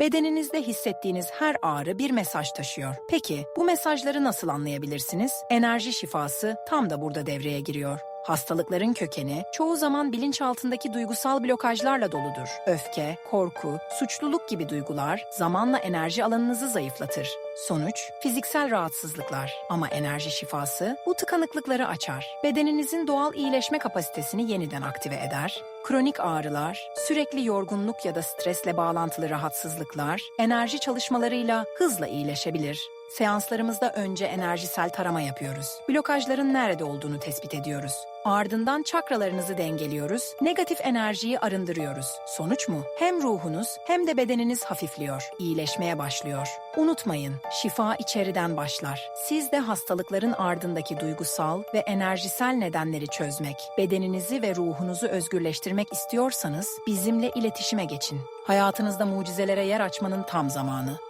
Bedeninizde hissettiğiniz her ağrı bir mesaj taşıyor. Peki bu mesajları nasıl anlayabilirsiniz? Enerji şifası tam da burada devreye giriyor. Hastalıkların kökeni çoğu zaman bilinçaltındaki duygusal blokajlarla doludur. Öfke, korku, suçluluk gibi duygular zamanla enerji alanınızı zayıflatır. Sonuç, fiziksel rahatsızlıklar. Ama enerji şifası bu tıkanıklıkları açar. Bedeninizin doğal iyileşme kapasitesini yeniden aktive eder. Kronik ağrılar, sürekli yorgunluk ya da stresle bağlantılı rahatsızlıklar, enerji çalışmalarıyla hızla iyileşebilir. Seanslarımızda önce enerjisel tarama yapıyoruz. Blokajların nerede olduğunu tespit ediyoruz. Ardından çakralarınızı dengeliyoruz, negatif enerjiyi arındırıyoruz. Sonuç mu? Hem ruhunuz hem de bedeniniz hafifliyor, iyileşmeye başlıyor. Unutmayın, şifa içeriden başlar. Siz de hastalıkların ardındaki duygusal ve enerjisel nedenleri çözmek, bedeninizi ve ruhunuzu özgürleştirmek istiyorsanız bizimle iletişime geçin. Hayatınızda mucizelere yer açmanın tam zamanı.